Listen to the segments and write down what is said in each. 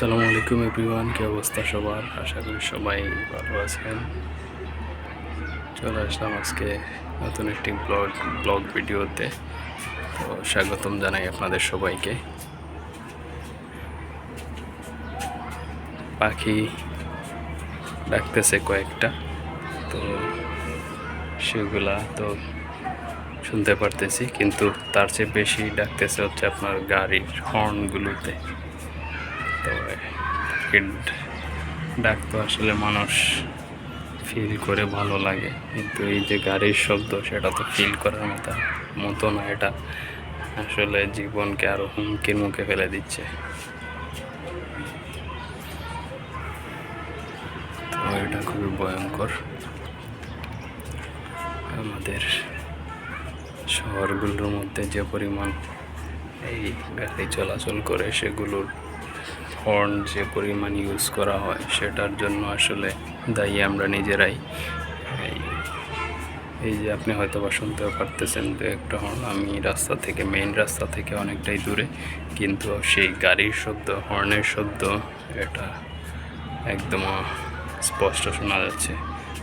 আসসালামু আলাইকুম এভরিওয়ান, কি অবস্থা সবার? আশা করি সবাই ভালো আছেন। চলে আসলাম আজকে নতুন একটি ব্লগ ব্লগ ভিডিওতে। তো স্বাগতম জানাই আপনাদের সবাইকে। পাখি ডাকতেছে কয়েকটা, তো সেগুলা তো শুনতে পারতেছি, কিন্তু তার চেয়ে বেশি ডাকতেছে হচ্ছে আপনার গাড়ির হর্নগুলোতে তো কিড ডাক তো আসলে মানুষ ফিল করে ভালো লাগে। কিন্তু এই যে গাড়ির শব্দ, সেটা তো ফিল করার মতো মতো না এটা। আসলে জীবনকে আরও হুমকির মুখে ফেলে দিচ্ছে। তো এটা খুবই ভয়ঙ্কর। আমাদের শহরগুলোর মধ্যে যে পরিমাণ এই গাড়ি চলাচল করে, সেগুলোর হর্ন যে পরিমাণ ইউজ করা হয়, সেটার জন্য আসলে দায়ী আমরা নিজেরাই। এই যে আপনি হয়তো বা শুনতেও পারতেছেন, দু একটা হর্ন আমি রাস্তা থেকে মেইন রাস্তা থেকে অনেকটাই দূরে, কিন্তু সেই গাড়ির শব্দ হর্নের শব্দ, এটা একদম স্পষ্ট শোনা যাচ্ছে।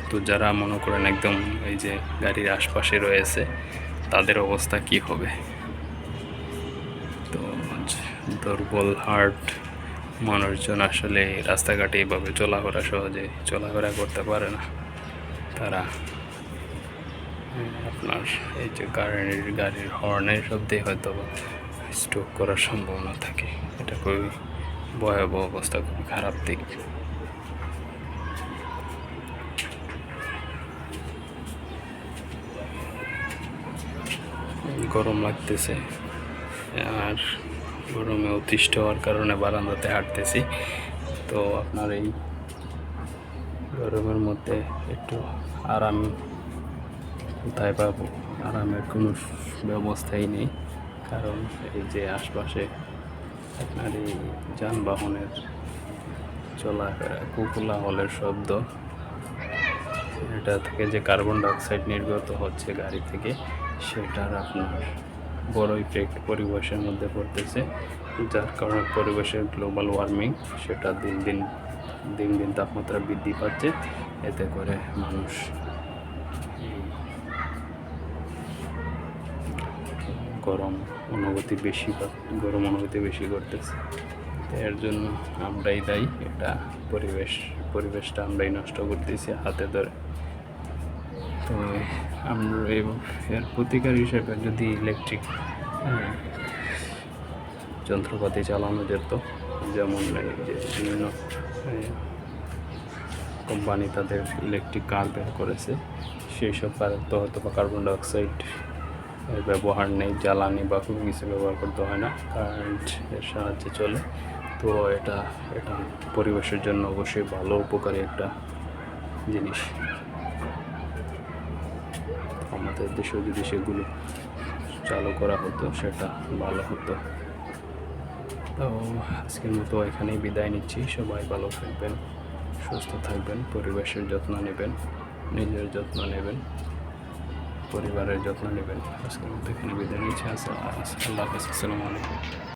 তো যারা মনে করেন একদম এই যে গাড়ির আশপাশে রয়েছে, তাদের অবস্থা কি হবে? তো দুর্বল হার্ট মানুষজন আসলে রাস্তাঘাটে এভাবে চলাফেরা সহজে চলাফেরা করতে পারে না। তারা আপনার এই যে গাড়ির গাড়ির হর্নের শব্দে হয়তো স্ট্রোক করার সম্ভাবনা থাকে। এটা খুবই ভয়াবহ অবস্থা, খুবই খারাপ দিক। গরম লাগতেছে। আর গরমে অতিষ্ঠ হওয়ার কারণে বারান্দাতে হাঁটতেছি। তো আপনার এই গরমের মধ্যে একটু আরাম কোথায় পাবো? আরামের কোনো ব্যবস্থাই নেই। কারণ এই যে আশপাশে আপনার এই যানবাহনের চলাফেরা, কুকুলা হলের শব্দ, এটা থেকে যে কার্বন ডাইঅক্সাইড নির্গত হচ্ছে গাড়ি থেকে, সেটার আপনার বড় ইফেক্ট পরিবেশের মধ্যে পড়তেছে, যার কারণে পরিবেশের গ্লোবাল ওয়ার্মিং সেটা দিন দিন দিন দিন তাপমাত্রা বৃদ্ধি পাচ্ছে, এতে করে মানুষ গরম অনুভূতি বেশি গরম অনুভূতি বেশি করতেছে। এর জন্য আমরাই দায়ী, এটা পরিবেশ, পরিবেশটা আমরাই নষ্ট করতেছি হাতে ধরে। তো আমরা এর প্রতিকার হিসেবে যদি ইলেকট্রিক যন্ত্রপাতি চালানো যেত, যেমন যে বিভিন্ন কোম্পানি তাদের ইলেকট্রিক কার বের করেছে, সেই সব কারের তো হয়তো বা কার্বন ডাইঅক্সাইড এর ব্যবহার নেই, জ্বালানি বা কোনো কিছু ব্যবহার করতে হয় না কারেন্ট এর সাহায্যে চলে। তো এটা এটা পরিবেশের জন্য অবশ্যই ভালো, উপকারী একটা জিনিস। আমাদের দেশেও যদি সেগুলো চালু করা হতো, সেটা ভালো হতো। তো আজকের মতো এখানেই বিদায় নিচ্ছি। সবাই ভালো থাকবেন, সুস্থ থাকবেন, পরিবেশের যত্ন নেবেন, নিজের যত্ন নেবেন, পরিবারের যত্ন নেবেন। আজকের মতো এখানে বিদায় নিচ্ছি। আল্লাহ আসসালামু আলাইকুম।